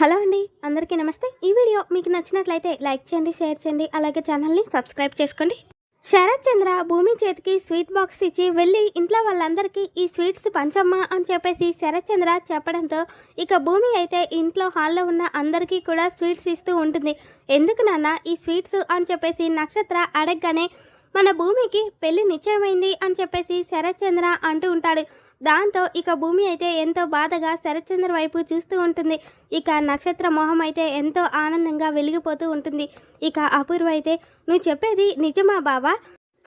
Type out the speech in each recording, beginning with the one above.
Hello అండి అందరికీ నమస్తే. ఈ వీడియో మీకు నచ్చినట్లయితే లైక్ చేయండి షేర్ చేయండి అలాగే ఛానల్ని సబ్స్క్రైబ్ చేసుకోండి. శరత్ చంద్ర భూమి చేతికి స్వీట్ బాక్స్ ఇచ్చి వెళ్ళి ఇంట్లో వాళ్ళందరికీ ఈ స్వీట్స్ పంచమ్మా అని చెప్పేసి శరత్ చంద్ర చెప్పడంతో ఇక భూమి అయితే ఇంట్లో హాల్లో ఉన్న అందరికీ కూడా స్వీట్స్ ఇస్తూ ఉంటుంది. ఎందుకు నాన్న? ఈ స్వీట్స్ అని చెప్పేసి నక్షత్ర అడగగానే మన భూమికి పెళ్ళి నిశ్చయమైంది అని చెప్పేసి శరత్చంద్ర అంటూ ఉంటాడు. దాంతో ఇక భూమి అయితే ఎంతో బాధగా శరత్చంద్ర వైపు చూస్తూ ఉంటుంది. ఇక నక్షత్ర మొహం అయితే ఎంతో ఆనందంగా వెలిగిపోతూ ఉంటుంది. ఇక అపూర్వ అయితే నువ్వు చెప్పేది నిజమా బావా?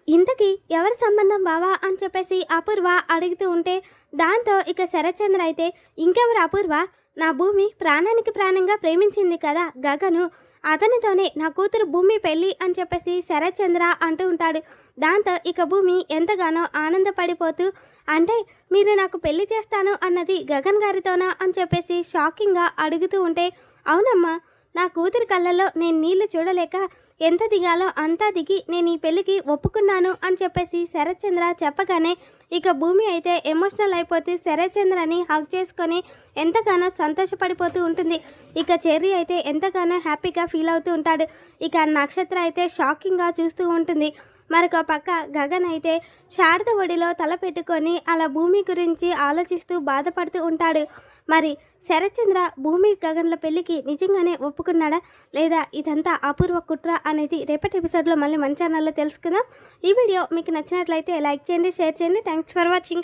ఇంతకీ ఎవరి సంబంధం బావా అని చెప్పేసి అపూర్వ అడుగుతూ ఉంటే దాంతో ఇక శరత్చంద్ర అయితే ఇంకెవరు అపూర్వ? నా భూమి ప్రాణానికి ప్రాణంగా ప్రేమించింది కదా గగను. అతనితోనే నా కూతురు భూమి పెళ్ళి అని చెప్పేసి శరత్చంద్ర అంటూ ఉంటాడు. దాంతో ఇక భూమి ఎంతగానో ఆనందపడిపోతూ అంటే మీరు నాకు పెళ్ళి చేస్తాను అన్నది గగన్ గారితోనా అని చెప్పేసి షాకింగ్గా అడుగుతూ ఉంటే అవునమ్మా నా కూతురి కళ్ళల్లో నేను నీళ్ళు చూడలేక ఎంత దిగాలో అంతా దిగి నేను ఈ పెళ్ళికి ఒప్పుకున్నాను అని చెప్పేసి శరత్చంద్ర చెప్పగానే ఇక భూమి అయితే ఎమోషనల్ అయిపోతూ శరత్చంద్రని హగ్ చేసుకొని ఎంతగానో సంతోషపడిపోతూ ఉంటుంది. ఇక చెర్రీ అయితే ఎంతగానో హ్యాపీగా ఫీల్ అవుతూ ఉంటాడు. ఇక నక్షత్ర అయితే షాకింగ్గా చూస్తూ ఉంటుంది. మరొక పక్క గగన్ అయితే శారద ఒడిలో తల పెట్టుకొని అలా భూమి గురించి ఆలోచిస్తూ బాధపడుతూ ఉంటాడు. మరి శరత్చంద్ర భూమి గగన్ల పెళ్ళికి నిజంగానే ఒప్పుకున్నాడా? లేదా ఇదంతా అపూర్వ కుట్ర అనేది రేపటి ఎపిసోడ్లో మళ్ళీ మన ఛానల్లో తెలుసుకుందాం. ఈ వీడియో మీకు నచ్చినట్లయితే లైక్ చేయండి షేర్ చేయండి. Thanks for watching